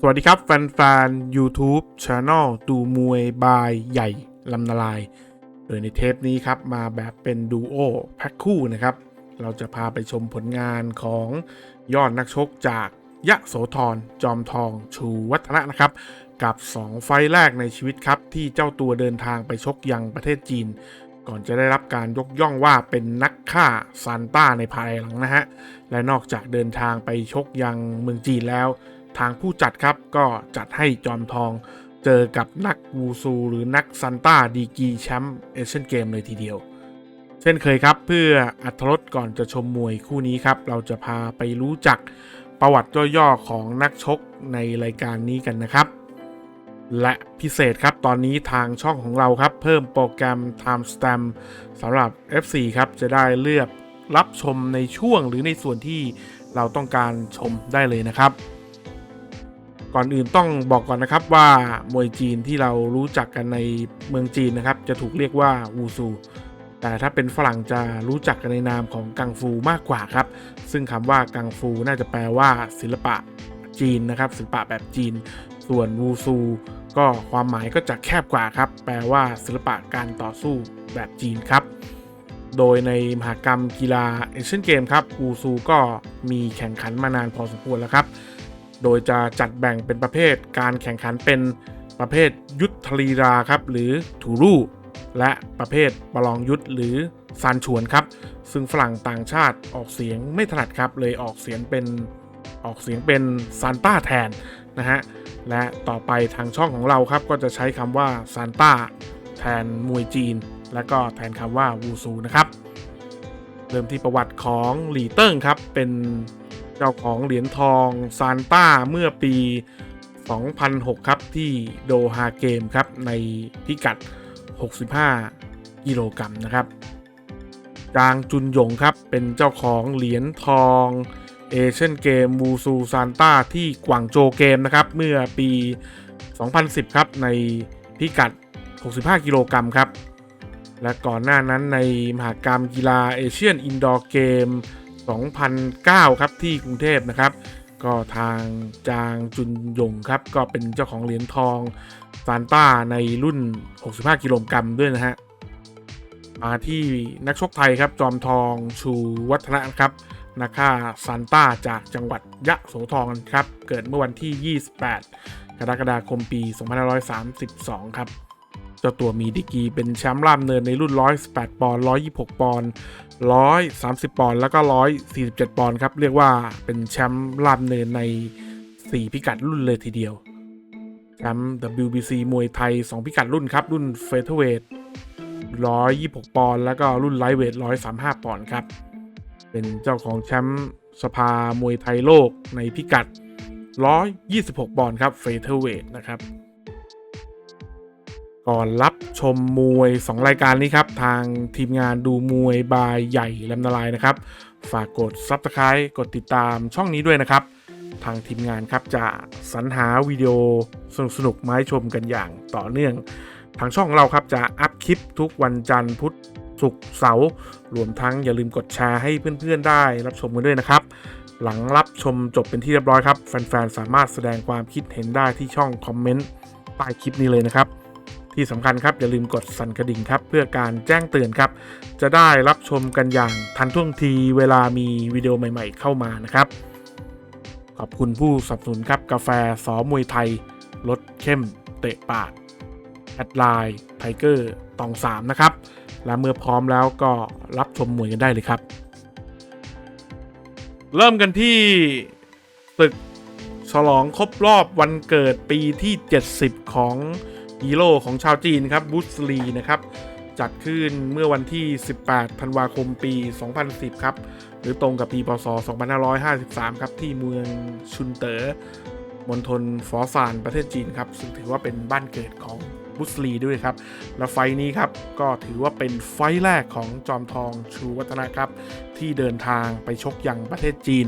สวัสดีครับ แฟนๆ YouTube Channel ดูมวยบายใหญ่ลำนาลาย โดยในเทปนี้ครับ มาแบบเป็นดูโอแพ็คคู่นะครับ เราจะพาไปชมผลงานของยอดนักชกจากยะโสธรจอมทองชูวัฒนะนะครับ กับ 2 ไฟแรกในชีวิตครับ ที่เจ้าตัวเดินทางไปชกยังประเทศจีน ก่อนจะได้รับการยกย่องว่าเป็นนักฆ่าซานต้าในภายหลังนะฮะและนอกจากเดินทางไปชกยังเมืองจีนแล้ว ทางผู้จัดครับก็จัดให้จอมทองเจอกับนักวูซูหรือนักซันต้าดีกีแชมป์เอเชียนเกมเลยทีเดียว เช่นเคยครับเพื่ออัธรสก่อนจะชมมวยคู่นี้ครับ เราจะพาไปรู้จักประวัติย่อๆของนักชกในรายการนี้กันนะครับ และพิเศษครับตอนนี้ทางช่องของเราครับ เพิ่มโปรแกรม Time Stamp สำหรับ FC ครับจะได้เลือกรับชมในช่วงหรือในส่วนที่เราต้องการชมได้เลยนะครับ ก่อนอื่นต้องบอกก่อนนะครับว่ามวยจีนที่เรารู้จักกันในเมืองจีนนะครับ จะถูกเรียกว่าวูซู แต่ถ้าเป็นฝรั่งจะรู้จักกันในนามของกังฟูมากกว่าครับ ซึ่งคำว่ากังฟูน่าจะแปลว่า ศิลปะจีนนะครับ ศิลปะแบบจีน ส่วนวูซู ก็ความหมายก็จะแคบกว่าครับ แปลว่า ศิลปะการต่อสู้แบบจีนครับโดยในมหากรรมกีฬาเอเชียนเกมครับวูซูก็มีแข่งขันมานานพอสมควรแล้วครับ โดยจะจัดแบ่งเป็นประเภทการแข่งขันเป็นประเภทยุทธลีราครับหรือถูรูและประเภทประลองยุทธหรือซานชวนครับ ซึ่งฝรั่งต่างชาติออกเสียงไม่ถนัดครับ เลยออกเสียงเป็นออกเสียงเป็นซานต้าแทนนะฮะ และต่อไปทางช่องของเราครับ ก็จะใช้คำว่าซานต้าแทนมวยจีน และก็แทนคำว่าวูซูนะครับ เริ่มที่ประวัติของหลีเติ้งครับเป็น เจ้าของเหรียญทองซานต้าเมื่อปี 2006 ครับ ที่โดฮาเกมครับ ในพิกัด 65 กิโลกรัมนะครับจางจุนหยงครับ เป็นเจ้าของเหรียญทองเอเชียนเกมวูซูซานต้าที่กวางโจเกมนะครับ เมื่อปี 2010 ครับ ในพิกัด 65 กิโลกรัมครับ และก่อนหน้านั้นในมหากรรมกีฬาเอเชียนอินดอร์เกม 2009 ครับที่กรุงเทพนะครับ ก็ทางจางจุนยงครับ ก็เป็นเจ้าของเหรียญทองซานต้าในรุ่น 65 กิโลกรัมด้วยนะฮะ มาที่นักชกไทยครับ จอมทองชูวัฒนะครับนักฆ่าซานต้าจากจังหวัดยะโสธรครับ เกิดเมื่อวันที่ 28 กรกฎาคมปี 2532 ครับ จ้าตัวมีดีกรีเป็นแชมป์ล่ามเนินในรุ่น 118 ปอนด์ 126 ปอนด์ 130 ปอนด์ แล้วก็ 147 ปอนด์ครับ เรียกว่าเป็นแชมป์ล่ามเนินใน 4 พิกัดรุ่นเลยทีเดียว แชมป์ WBC มวยไทย 2 พิกัดรุ่นครับ รุ่นเฟเธอร์เวท126 ปอนด์ แล้วก็รุ่นไลท์เวท 135 ปอนด์ครับ เป็นเจ้าของแชมป์สภามวยไทยโลกในพิกัด 126 ปอนด์ครับ เฟเธอร์เวทนะครับ ก่อนรับชมมวย 2 รายการนี้ครับ ทางทีมงานดูมวยบายใหญ่ลำนาลายนะครับ ฝากกด Subscribe กดติดตามช่องนี้ด้วยนะครับ ทางทีมงานครับจะสรรหาวิดีโอสนุกๆมาให้ชมกันอย่างต่อเนื่อง ทางช่องของเราครับจะอัพคลิปทุกวันจันทร์พุธศุกร์เสาร์รวมทั้งอย่าลืมกดแชร์ให้เพื่อนๆได้รับชมกันด้วยนะครับ หลังรับชมจบเป็นที่เรียบร้อยครับ แฟนๆสามารถแสดงความคิดเห็นได้ที่ช่องคอมเมนต์ใต้คลิปนี้เลยนะครับ ที่สำคัญครับอย่าลืมกดสั่นกระดิ่งครับ เพื่อการแจ้งเตือนครับ จะได้รับชมกันอย่างทันท่วงทีเวลามีวิดีโอใหม่ๆ เข้ามานะครับ ขอบคุณผู้สนับสนุนครับกาแฟสอมวยไทยรสเข้ม เตะปากแอดไลน์ไทเกอร์ตองสามนะครับ และเมื่อพร้อมแล้วก็รับชมมวยกันได้เลยครับ เริ่มกันที่ตึกฉลองครบรอบวันเกิดปีที่ 70 ของ ฮีโร่ของชาวจีนครับบุสลีนะครับจัดขึ้นเมื่อวันที่ 18 ธันวาคม ปี 2010 ครับ หรือตรงกับปี พศ 2553 ครับ ที่เมืองชุนเตอ๋อ มณฑลฟอซาน ประเทศจีนครับ ซึ่งถือว่าเป็นบ้านเกิดของบุสลีด้วยครับ และไฟนี้ครับ ก็ถือว่าเป็นไฟแรกของจอมทองชูวัฒนะครับ ที่เดินทางไปชกยังประเทศจีน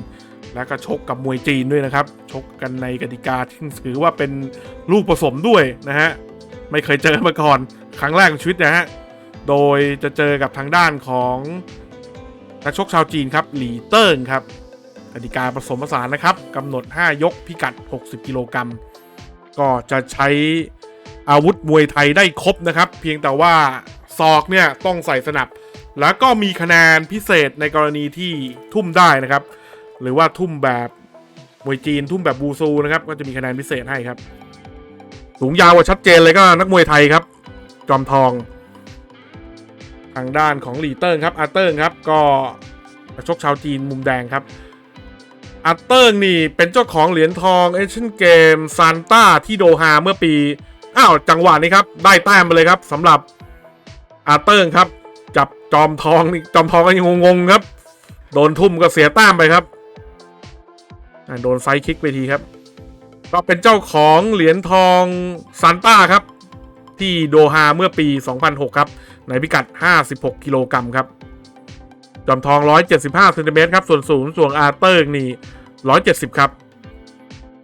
แล้วก็ชกกับมวยจีนด้วยนะครับ ชกกันในกติกาที่ถือว่าเป็นลูกผสมด้วยนะฮะ ไม่เคยเจอมาก่อน ครั้งแรกในชีวิตนะฮะ โดยจะเจอกับทางด้านของนักชกชาวจีนครับ หลีเติ้งครับกติกาผสมผสานนะครับกำหนด 5 ยกพิกัด 60 กิโลกรัม ก็จะใช้อาวุธมวยไทยได้ครบนะครับ เพียงแต่ว่าศอกเนี่ยต้องใส่สนับ แล้วก็มีคะแนนพิเศษในกรณีที่ทุ่มได้นะครับ หรือว่าทุ่มแบบมวยจีนทุ่มแบบบูซูนะครับ ก็จะมีคะแนนพิเศษให้ครับ สูงยาวกว่าชัดเจนเลยก็นักมวยไทยครับ จอมทอง ทางด้านของหลีเติ้งครับอาร์เติ้งครับก็ชกชาวจีนมุมแดงครับอาร์เติ้งนี่เป็นเจ้าของเหรียญทองเอเชียนเกมซานต้าที่โดฮาเมื่อปีอ้าวจังหวะนี้ครับได้แต้มไปเลยครับสำหรับอาร์เติ้งครับจับจอมทองนี่จอมทองก็ยังงงครับ โดนทุ่มก็เสียแต้มไปครับโดนไซคิกไปทีครับ ก็เป็นเจ้าของเหรียญทองซานต้าครับ ที่โดฮาเมื่อปี 2006 ครับ ในพิกัด 56 กิโลกรัมครับจอมทอง 175เซนติเมตรครับ ส่วนสูงส่วนอาร์เตอร์นี่ 170 ครับ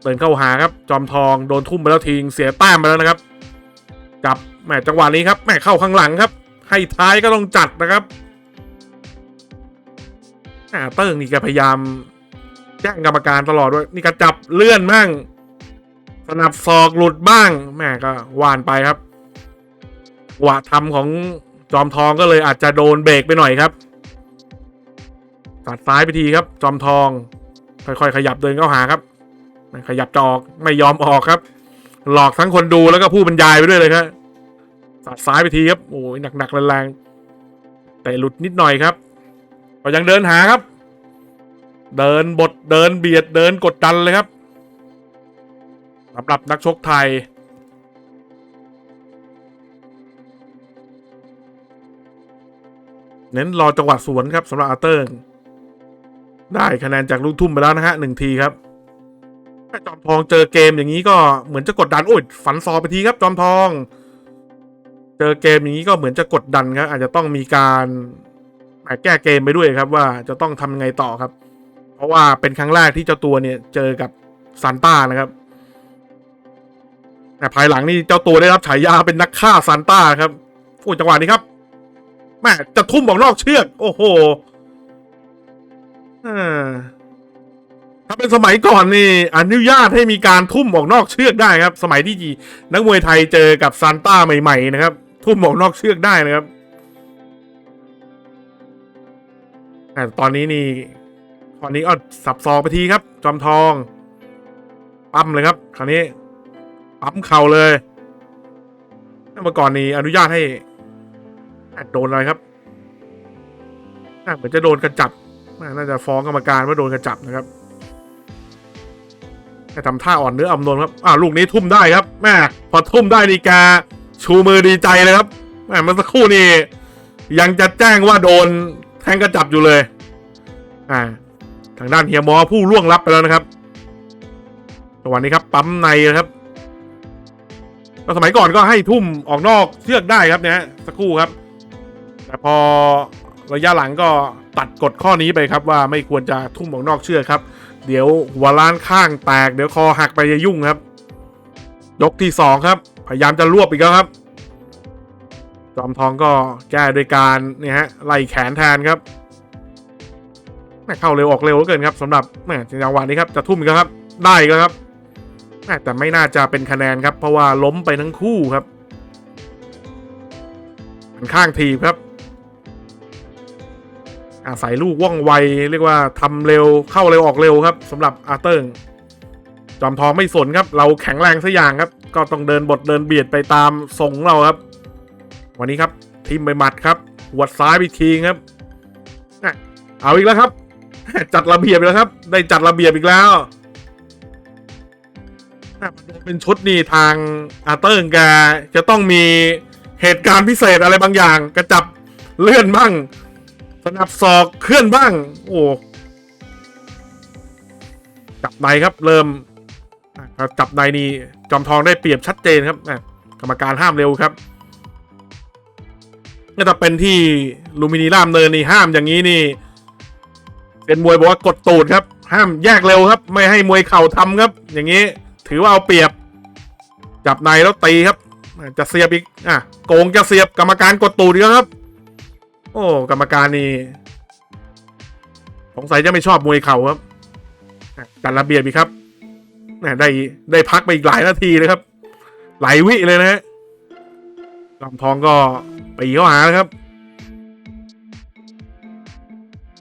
เดินเข้าหาครับ จอมทองโดนทุ่มไปแล้วทิ้งเสียแต้มไปแล้วนะครับ จับแหมจังหวะนี้ครับแหมเข้าข้างหลังครับ ให้ท้ายก็ต้องจัดนะครับอาร์เตอร์นี่แกพยายามแจ้งกรรมการตลอดด้วยนี่ก็จับเลื่อนบ้าง นับศอกหลุดบ้างแหมก็หวานไปครับหวะทำของจอมทองก็เลยอาจจะโดนเบรกไปหน่อยครับตัดซ้ายไปทีครับ จอมทอง ค่อยๆ ขยับเดินเข้าหาครับไม่ขยับจออกไม่ยอมออกครับ หลอกทั้งคนดูแล้วก็ผู้บรรยายไปด้วยเลยครับตัดซ้ายไปทีครับโอ้ยหนักๆแรงๆแต่หลุดนิดหน่อยครับก็ยังเดินหาครับ เดินบทเดินเบียดเดินกดดันเลยครับ สำหรับนักชกไทย เน้นรอจังหวะสวนครับสำหรับอาร์เตอร์ได้คะแนนจากลูกทุ่มไปแล้วนะฮะหนึ่งทีครับถ้าจอมทองเจอเกมอย่างนี้ก็เหมือนจะกดดันโอ้ยฝันซอไปทีครับจอมทอง เจอเกมอย่างนี้ก็เหมือนจะกดดันครับอาจจะต้องมีการแก้เกมไปด้วยครับ ว่าจะต้องทำไงต่อครับ เพราะว่าเป็นครั้งแรกที่เจ้าตัวเนี่ยเจอกับซานต้านะครับ ภายหลังนี่เจ้าตัวได้รับฉายาเป็นนักฆ่าซานต้าครับโอ้จังหวะนี้ครับแม่จะทุ่มออกนอกเชือก โอ้โหอ่าถ้าเป็นสมัยก่อนนี่อนุญาตให้มีการทุ่มออกนอกเชือกได้ครับ สมัยที่นักมวยไทยเจอกับซานต้าใหม่ๆนะครับ ทุ่มออกนอกเชือกได้นะครับแต่ตอนนี้นี่ตอนนี้ก็สับซอกไปทีครับ จอมทอง ปั๊มเลยครับ คราวนี้ ปั๊มเข่าเลยเมื่อก่อนนี้อนุญาตให้โดนอะไรครับน่าเหมือนจะโดนกระจับ น่าจะฟ้องกรรมการว่าโดนกระจับนะครับแต่ทำท่าอ่อนเนื้ออ่อนวลครับ อ่าลูกนี้ทุ่มได้ครับ แม่พอทุ่มได้ดีกา ชูมือดีใจเลยครับ แม่เมื่อสักครู่นี้ยังจะแจ้งว่าโดนแทงกระจับอยู่เลย อ่า ทางด้านเฮียมอผู้ล่วงลับไปแล้วนะครับจังหวะนี้ครับ ปั๊มในนะครับ ก็สมัยก่อนก็ให้ทุ่มออกนอกเชือกได้ครับเนี่ยสักครู่ครับ แต่พอระยะหลังก็ตัดกฎข้อนี้ไปครับว่าไม่ควรจะทุ่มออกนอกเชือกครับ เดี๋ยวหัวล้านข้างแตกเดี๋ยวคอหักไปจะยุ่งครับ ยกที่สองครับ พยายามจะรวบอีกแล้วครับ จอมทองก็แก้โดยการเนี่ยฮะไล่แขนแทนครับแม่เข้าเร็วออกเร็วเหลือเกินครับสำหรับแม่จังหวะนี้ครับจะทุ่มอีกแล้วครับ ได้อีก็ครับ แต่ไม่น่าจะเป็นคะแนนครับ เพราะว่าล้มไปทั้งคู่ครับข้างทีครับ อาศัยลูกว่องไว เรียกว่าทำเร็วเข้าเร็วออกเร็วครับสำหรับอาร์เติงจอมทองไม่สนครับ เราแข็งแรงสักอย่างครับ ก็ต้องเดินบทเดินเบียดไปตามทรงเราครับ วันนี้ครับทีมไปหมัดครับหัวดซ้ายไปทีครับเอาอีกแล้วครับ จัดระเบียบอีกแล้วครับ ได้จัดระเบียบอีกแล้ว เป็นชุดนี่ทางอาเติงแกจะต้องมีเหตุการณ์พิเศษอะไรบางอย่าง กระจับเลื่อนบ้าง สนับศอกเคลื่อนบ้าง โอ้จับในครับเริ่มจับในนี่จอมทองได้เปรียบชัดเจนครับกรรมการห้ามเร็วครับก็จะเป็นที่ลูมินีรามเนินนี่ห้ามอย่างนี้นี่ เป็นมวยบอกว่ากดตูดครับ ห้ามแยกเร็วครับ ไม่ให้มวยเข่าทำครับ อย่างนี้ ถือว่าเอาเปรียบ จับในแล้วตีครับ จะเสียบอีกอะโกงจะเสียบกรรมการกดตูดอีกแล้วครับ โอ้กรรมการนี่สงสัยจะไม่ชอบมวยเข่าครับจัดระเบียบอีกครับแหม่ได้ได้พักไปอีกหลายนาทีเลยครับ หลายวิเลยนะฮะจอมทองก็ปีเข้าหาครับ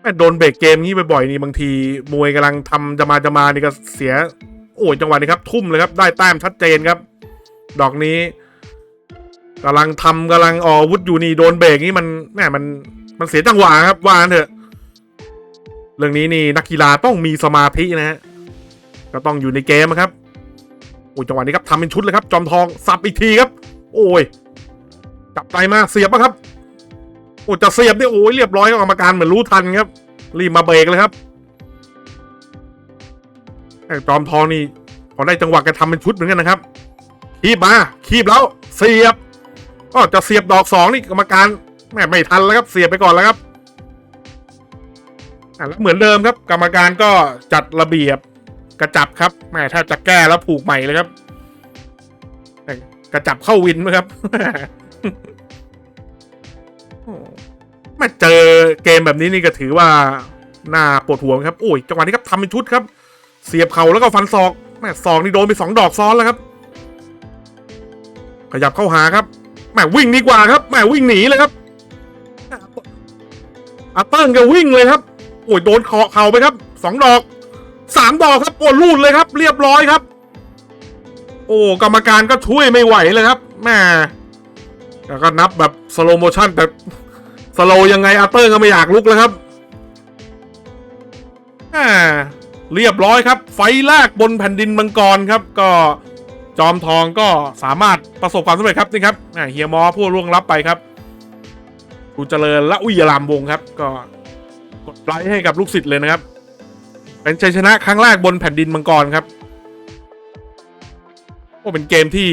แม่โดนเบรกเกมงี้บ่อยๆนี่บางทีมวยกำลังทำจะมาจะมานี่ก็เสีย โอ้ยจังหวะนี้ครับ ทุ่มเลยครับได้แต้มชัดเจนครับ ดอกนี้กำลังทำกำลังออวุธอยู่นี่โดนเบรกนี่มันแม่มันมันเสียจังหวะครับว่านเถอะ เรื่องนี้นี่นักกีฬาต้องมีสมาธินะฮะก็ต้องอยู่ในเกมครับโอ้ยจังหวะนี้ครับทำเป็นชุดเลยครับ จอมทองสับอีกทีครับ โอ้ยจับไกลมาเสียบปะครับโอ้จะเสียบเนี่ยโอ้ยเรียบร้อยกรรมการเหมือนรู้ทันครับ รีบมาเบรกเลยครับ จอมทองนี่พอได้จังหวะแกทำเป็นชุดเหมือนกันนะครับคีบมาคีบแล้วเสียบก็จะเสียบดอกสองนี่กรรมการแม่ไม่ทันแล้วครับ เสียบไปก่อนแล้วครับแล้วเหมือนเดิมครับ กรรมการก็จัดระเบียบกระจับครับแม่ถ้าจะแก้แล้วผูกใหม่เลยครับกระจับเข้าวินไหมครับมาเจอเกมแบบนี้นี่ก็ถือว่าน่าปวดหัวครับโอ้ยจังหวะนี้ครับทำเป็นชุดครับ เสียบเข่าแล้วก็ฟันศอกแม่ศอกนี่โดนไปสองดอกซ้อนแล้วครับ ขยับเข้าหาครับแม่วิ่งดีกว่าครับแม่วิ่งหนีเลยครับอาเติ้งก็วิ่งเลยครับโอ้ยโดนเคาะเข่าไปครับสองดอกสามดอกครับโอ้ลูดเลยครับ เรียบร้อยครับ โอ้กรรมการก็ช่วยไม่ไหวเลยครับแม่แล้วก็นับแบบสโลโมชั่นแต่สโลยังไงอาเตอร์ก็ไม่อยากลุกแล้วครับแหม่ เรียบร้อยครับ ไฟแรกบนแผ่นดินมังกรครับ ก็จอมทองก็สามารถประสบความสำเร็จครับนี่ครับเฮียมอผู้ล่วงลับไปครับกูเจริญและอุยรามวงครับ ก็กดไลค์ให้กับลูกศิษย์เลยนะครับ เป็นชัยชนะครั้งแรกบนแผ่นดินมังกรครับโอ้เป็นเกมที่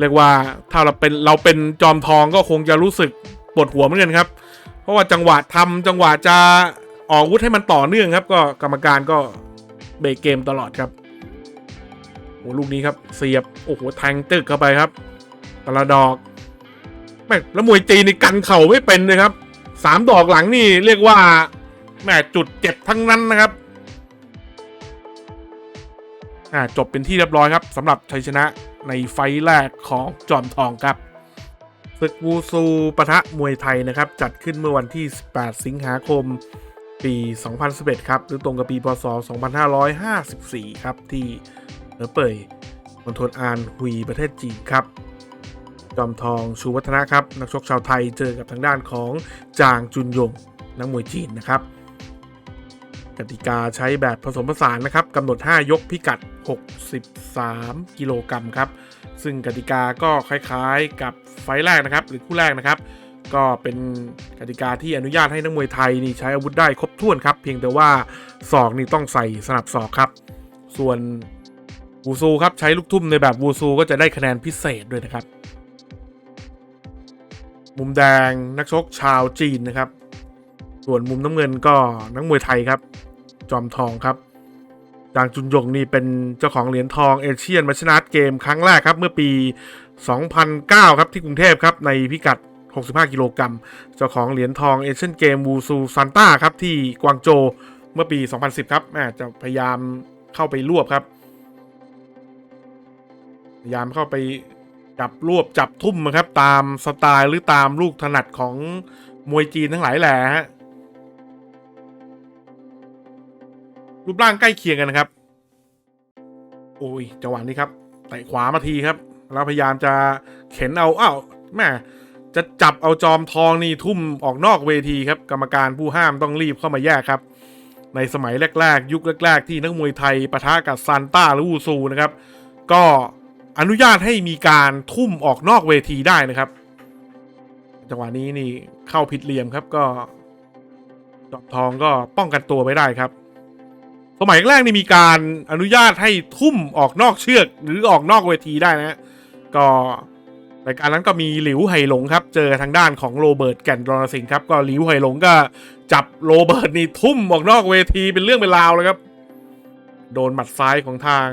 เรียกว่าถ้าเราเป็นเราเป็นจอมทองก็คงจะรู้สึกปวดหัวเหมือนกันครับ เพราะว่าจังหวะทำจังหวะจะ ออกวุธให้มันต่อเนื่องครับ ก็กรรมการก็เบรกเกมตลอดครับโอ้ลูกนี้ครับ เสียบ โอ้โหแทงตึกเข้าไปครับแตละดอกแม่แล้วมวยจีนนี่กันเข่าไม่เป็นเลยครับสามดอกหลังนี่เรียกว่าแม่จุดเจ็บทั้งนั้นนะครับอ่าจบเป็นที่เรียบร้อยครับสำหรับชัยชนะในไฟแรกของจอมทองครับศึกวูซูปะทะมวยไทยนะครับ จัดขึ้นเมื่อวันที่ 18 สิงหาคม ปี 2011 ครับ หรือตรงกับปี พศ 2554 ครับ ที่เหอเป่ยมณฑลอานฮุยประเทศจีนครับ จอมทองชูวัฒนะครับ นักชกชาวไทยเจอกับทางด้านของจางจุนยง นักมวยจีนนะครับ กติกาใช้แบบผสมผสานนะครับกำหนด 5 ยกพิกัด 63 กิโลกรัมครับ ซึ่งกติกาก็คล้ายๆกับไฟแรกนะครับ หรือคู่แรกนะครับ ก็เป็นกติกาที่อนุญาตให้นักมวยไทยนี่ใช้อาวุธได้ครบถ้วนครับ เพียงแต่ว่าศอกนี่ต้องใส่สนับศอกครับ ส่วนวูซูครับใช้ลูกทุ่มในแบบวูซูก็จะได้คะแนนพิเศษด้วยนะครับ มุมแดงนักชกชาวจีนนะครับ ส่วนมุมน้ำเงินก็นักมวยไทยครับ จอมทองครับจางจุนยงนี่เป็นเจ้าของเหรียญทองเอเชียนมาชนะเกมครั้งแรกครับ เมื่อปี 2009 ครับที่กรุงเทพครับในพิกัด 65 กิโลกรัม เจ้าของเหรียญทองเอเชียนเกมวูซูซานต้าครับที่กวางโจเมื่อปี 2010 ครับแม่จะพยายามเข้าไปรวบครับ พยายามเข้าไปจับรวบจับทุ่มนะครับ ตามสไตล์หรือตามลูกถนัดของมวยจีนทั้งหลายแหละฮะรูปร่างใกล้เคียงกันนะครับ โอ้ยจังหวะนี้ครับเตะขวามาทีครับ แล้วพยายามจะเข็นเอาอ้าวแม่ จะจับเอาจอมทองนี่ทุ่มออกนอกเวทีครับ กรรมการผู้ห้ามต้องรีบเข้ามาแยกครับ ในสมัยแรก ๆ ยุคแรก ๆ ที่นักมวยไทยปะทะกับซานต้าหรือวูซูนะครับ ก็อนุญาตให้มีการทุ่มออกนอกเวทีได้นะครับ จังหวะนี้นี่เข้าผิดเหลี่ยมครับก็จอมทองก็ป้องกันตัวไม่ได้ครับ สมัยแรกนี่มีการอนุญาตให้ทุ่มออกนอกเชือกหรือออกนอกเวทีได้นะ ก็ รายการนั้นก็มีหลิวไหหลงครับ เจอทางด้านของโรเบิร์ตแก่นรณสิงห์ครับ ก็หลิวไหหลงก็จับโรเบิร์ตนี่ทุ่มออกนอกเวทีเป็นเรื่องเป็นราวเลยครับ โดนหมัดซ้ายของทาง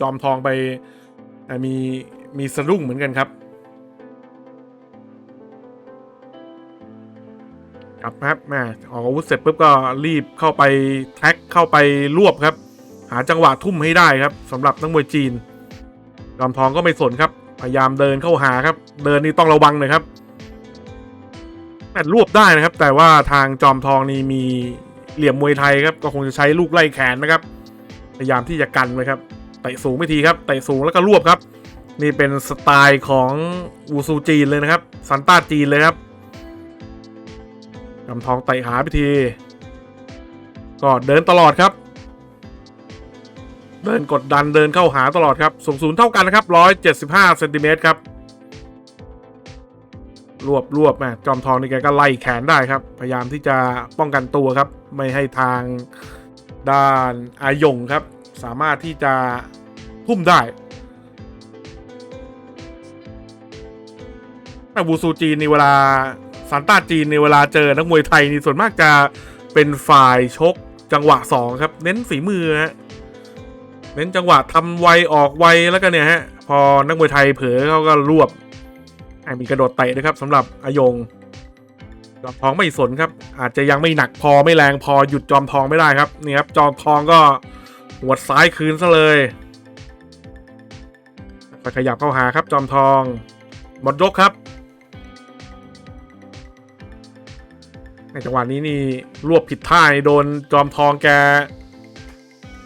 จอมทองไปมีมีสะดุ้งเหมือนกันครับจับครับแม่ออกอาวุธเสร็จปุ๊บก็รีบเข้าไปแท็กเข้าไปรวบครับ หาจังหวะทุ่มให้ได้ครับสำหรับนักมวยจีนจอมทองก็ไม่สนครับ พยายามเดินเข้าหาครับ เดินนี่ต้องระวังหน่อยครับแม่รวบได้นะครับ แต่ว่าทางจอมทองนี่มีเหลี่ยมมวยไทยครับ ก็คงจะใช้ลูกไล่แขนนะครับ พยายามที่จะกันไว้ครับเตะสูงไม่ทีครับเตะสูงแล้วก็รวบครับ นี่เป็นสไตล์ของอูซูจีนเลยนะครับ ซันต้าจีนเลยครับจอมทองเตะหาไปทีก็เดินตลอดครับ เดินกดดันเดินเข้าหาตลอดครับสูงศูนย์เท่ากันนะครับร้อยเจ็ดสิบห้าเซนติเมตรครับ รวบรวบแม่จอมทองนี่แกก็ไล่แขนได้ครับ พยายามที่จะป้องกันตัวครับ ไม่ให้ทางด้านอายงครับ สามารถที่จะทุ่มได้แต่บูซูจีนในเวลาซานต้าจีนในเวลาเจอนักมวยไทยนี่ส่วนมากจะเป็นฝ่ายชกจังหวะสองครับ เน้นฝีมือฮะ เน้นจังหวะทำไวออกไวแล้วก็เนี่ยฮะ พอนักมวยไทยเผลอเขาก็รวบมีกระโดดเตะด้วยครับสำหรับอายง จอมทองไม่สนครับ อาจจะยังไม่หนักพอไม่แรงพอหยุดจอมทองไม่ได้ครับนี่ครับจอมทองก็หัวดซ้ายคืนซะเลยไปขยับเข้าหาครับจอมทองหมดยกครับในจังหวะนี้นี่รวบผิดท่าโดนจอมทองแก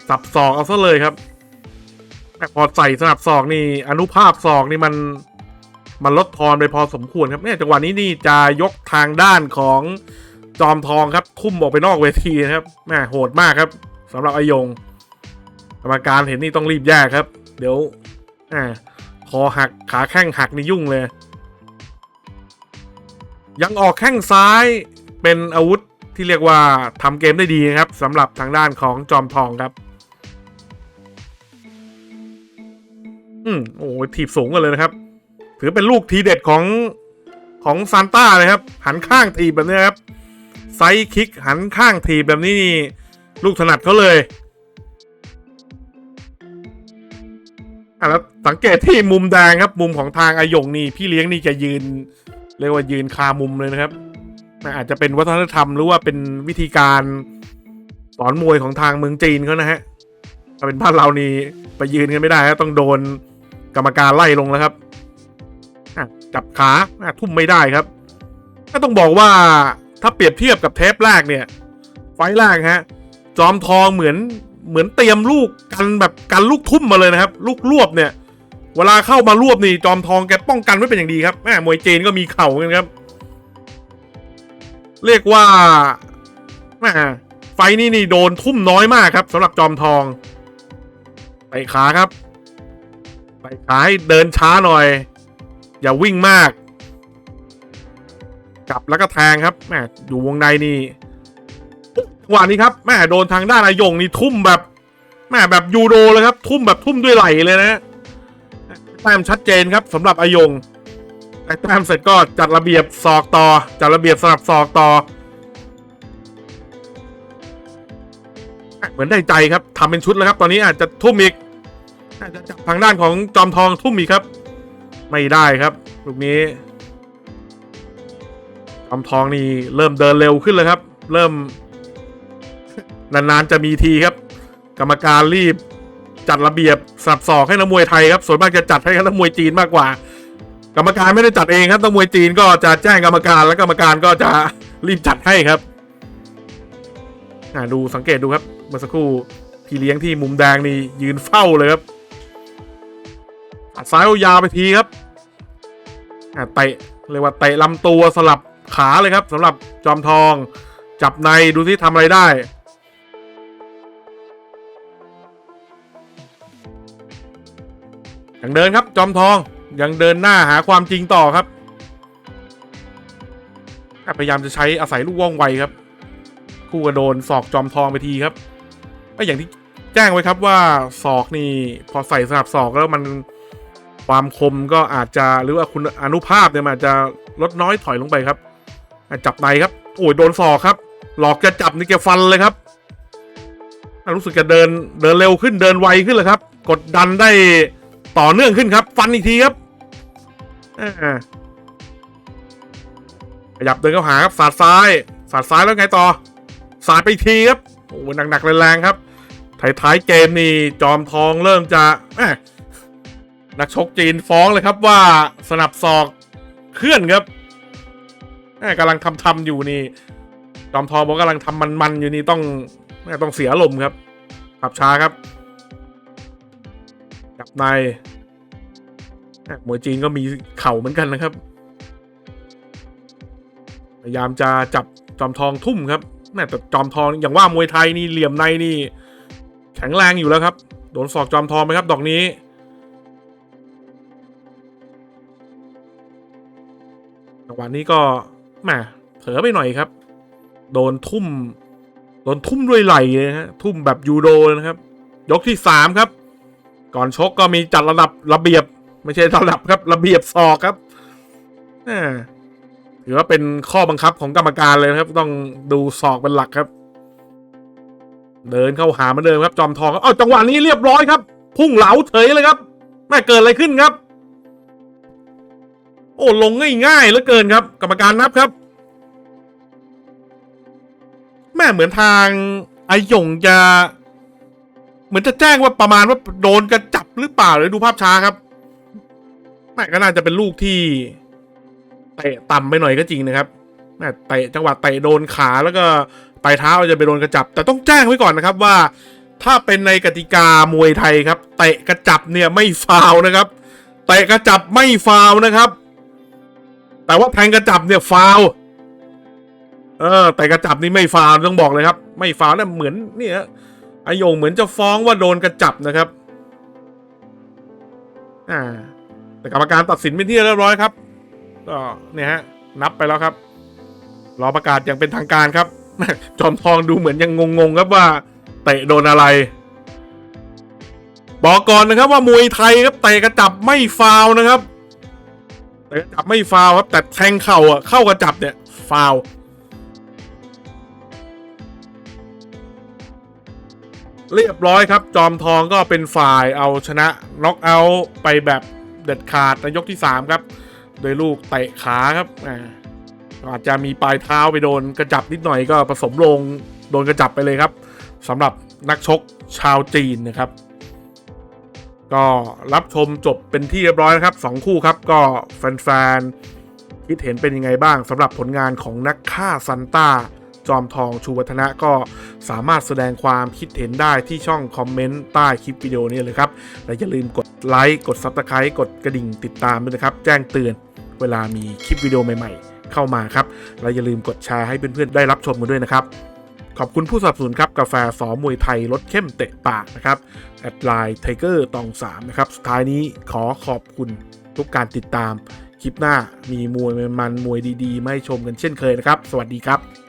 สับศอกเอาซะเลยครับแต่พอใส่สนับศอกนี่ อนุภาพศอกนี่มันมันลดทอนไปพอสมควรครับเนี่ยจังหวะนี้นี่จะยกทางด้านของจอมทองครับ ทุ่มออกไปนอกเวทีนะครับแม่โหดมากครับสำหรับอายงกรรมการเห็นนี่ต้องรีบแยกครับ เดี๋ยวอ่าคอหักขาแข้งหักนี่ยุ่งเลย ยังออกแข้งซ้ายเป็นอาวุธที่เรียกว่าทำเกมได้ดีครับสำหรับทางด้านของจอมทองครับ อืมโอ้ยถีบสูงกันเลยนะครับ ถือเป็นลูกทีเด็ดของของซานต้าเลยครับ หันข้างถีบแบบนี้ครับไซคิกหันข้างถีบแบบนี้นี่ลูกถนัดเขาเลยอะแล้วสังเกตที่มุมแดงครับ มุมของทางอายงนี่พี่เลี้ยงนี่จะยืน เรียกว่ายืนคามุมเลยนะครับอาจจะเป็นวัฒนธรรมหรือว่าเป็นวิธีการสอนมวยของทางเมืองจีนเขานะฮะถ้าเป็นบ้านเรานี่ไปยืนกันไม่ได้ต้องโดน กรรมการไล่ลงแล้วครับจับขาทุ่มไม่ได้ครับ ก็ต้องบอกว่าถ้าเปรียบเทียบกับเทปแรกเนี่ย ไฟแรกฮะ จอมทองเหมือนเหมือนเตรียมลูกกันแบบกันลูกทุ่มมาเลยนะครับ ลูกรวบเนี่ย เวลาเข้ามารวบนี่จอมทองแกป้องกันไว้เป็นอย่างดีครับแม่มวยจีนก็มีเข่ากันครับ เรียกว่าแม่ไฟนี่นี่โดนทุ่มน้อยมากครับสำหรับจอมทองไปขาครับ ไปขาให้เดินช้าหน่อย อย่าวิ่งมาก กลับแล้วก็แทงครับแม่อยู่วงในนี่จังหวะนี้ครับแม่โดนทางด้านอายงนี่ทุ่มแบบแม่แบบยูโรเลยครับ ทุ่มแบบทุ่มด้วยไหลเลยนะแต้มชัดเจนครับสำหรับอายงแต่แต้มเสร็จก็จัดระเบียบศอกต่อ จัดระเบียบสลับศอกต่อ เหมือนได้ใจครับทำเป็นชุดแล้วครับ ตอนนี้อาจจะทุ่มอีก อาจจะจับทางด้านของจอมทองทุ่มอีกครับ ไม่ได้ครับ ลูกนี้จอมทองนี่เริ่มเดินเร็วขึ้นเลยครับ เริ่ม นานๆจะมีทีครับ กรรมการรีบจัดระเบียบสับศอกให้นักมวยไทยครับส่วนมากจะจัดให้นักมวยจีนมากกว่า กรรมการไม่ได้จัดเองครับนักมวยจีนก็จะแจ้งกรรมการและกรรมการก็จะรีบจัดให้ครับอ่าดูสังเกตดูครับเมื่อสักครู่พี่เลี้ยงที่มุมแดงนี่ยืนเฝ้าเลยครับ อัดซ้ายยาวไปทีครับเตะเรียกว่าเตะลำตัวสลับขาเลยครับสำหรับจอมทอง จับในดูที่ทำอะไรได้ยังเดินครับจอมทองยังเดินหน้าหาความจริงต่อครับ พยายามจะใช้อาศัยลูกว่องไวครับ คู่กระโดนศอกจอมทองไปทีครับก็อย่างที่แจ้งไว้ครับว่าศอกนี่พอใส่สนับศอกแล้วมัน ความคมก็อาจจะหรือว่าคุณอนุภาพเนี่ยมันอาจจะลดน้อยถอยลงไปครับ จับในครับ โอ้ยโดนศอกครับ หลอกจะจับนี่แกฟันเลยครับรู้สึกจะเดินเดินเร็วขึ้นเดินไวขึ้นเลยครับ กดดันได้ต่อเนื่องขึ้นครับ ฟันอีกทีครับขยับเดินเข้าหาครับสาดซ้ายสปัดซ้ายแล้วไงต่อสาดไปทีครับโอ้หนักๆแรงๆครับท้ายๆเกมนี่จอมทองเริ่มจะ นักชกจีนฟ้องเลยครับว่าสนับศอกเคลื่อนครับแม่กำลังทำทำอยู่นี่จอมทองบอกกำลังทำมันๆอยู่นี่ต้องแม่ต้องเสียลมครับขับช้าครับจับในแม่มวยจีนก็มีเข่าเหมือนกันนะครับ พยายามจะจับจอมทองทุ่มครับแม่แต่จอมทองอย่างว่ามวยไทยนี่เหลี่ยมในนี่ แข็งแรงอยู่แล้วครับ โดนศอกจอมทองไหมครับ ดอกนี้ วะนี้ก็แหมเผลอไปหน่อยครับ โดนทุ่ม โดนทุ่มด้วยไหลเลยฮะทุ่มแบบยูโดเลยนะครับ ยกที่สามครับ ก่อนชกก็มีจัดระดับระเบียบ ไม่ใช่ระดับครับ ระเบียบศอกครับถือว่าเป็นข้อบังคับของกรรมการเลยนะครับ ต้องดูศอกเป็นหลักครับ เดินเข้าหาเหมาเดิมครับ จอมทองครับเอ้าจังหวะนี้เรียบร้อยครับ พุ่งเหลาเฉยเลยครับแม่เกิดอะไรขึ้นครับ โอ้ลงง่ายๆเหลือเกินครับ กรรมการนับครับ แม่เหมือนทางไอหยงจะ เหมือนจะแจ้งว่าประมาณว่าโดนกระจับหรือเปล่าเลยดูภาพช้าครับแม่ก็น่าจะเป็นลูกที่เตะต่ำไปหน่อยก็จริงนะครับแม่เตะจังหวะเตะโดนขาแล้วก็ปลายเท้าจะไปโดนกระจับ แต่ต้องแจ้งไว้ก่อนนะครับว่า ถ้าเป็นในกติกามวยไทยครับเตะกระจับเนี่ยไม่ฟาวนะครับเตะกระจับไม่ฟาวนะครับ แต่ว่าแทงกระจับเนี่ยฟาวเออ แต่กระจับนี่ไม่ฟาวต้องบอกเลยครับ ไม่ฟาวนี่เหมือนเนี่ยไอโยงเหมือนจะฟ้องว่าโดนกระจับนะครับอ่าแต่กรรมการตัดสินเป็นที่เรียบร้อยครับก็เนี่ยฮะ นับไปแล้วครับ รอประกาศอย่างเป็นทางการครับ จอมทองดูเหมือนยังงงๆครับว่าเตะโดนอะไร บอกก่อนนะครับว่ามวยไทยครับเตะกระจับไม่ฟาวนะครับ เตะกระจับไม่ฟาวครับ แต่แทงเข่าอะเข้ากระจับเนี่ย ฟาวล์เรียบร้อยครับ จอมทองก็เป็นฝ่ายเอาชนะน็อกเอาท์ไปแบบเด็ดขาดในยกที่ 3 ครับ โดยลูกเตะขาครับอาจจะมีปลายเท้าไปโดนกระจับนิดหน่อยก็ผสมลงโดนกระจับไปเลยครับสำหรับนักชกชาวจีนนะครับ ก็รับชมจบเป็นที่เรียบร้อยนะครับสองคู่ครับก็แฟนๆคิดเห็นเป็นยังไงบ้างสำหรับผลงานของนักฆ่าซันต้าจอมทองชูวัฒนะก็สามารถแสดงความคิดเห็นได้ที่ช่องคอมเมนต์ใต้คลิปวิดีโอนี้เลยครับ และอย่าลืมกดไลค์กด Subscribe กดกระดิ่งติดตามด้วยนะครับ แจ้งเตือนเวลามีคลิปวิดีโอใหม่ๆ เข้ามาครับ และอย่าลืมกดแชร์ให้เพื่อนๆได้รับชมกันด้วยนะครับ ขอบคุณผู้สนับสนุนครับ กาแฟสอมวยไทยรสเข้มเตะปากนะครับแอดไลน์ไทเกอร์ตอง3นะครับ สุดท้ายนี้ขอขอบคุณทุกการติดตาม คลิปหน้ามีมวยมันมวยดีๆ ไม่ชมกันเช่นเคยนะครับ สวัสดีครับ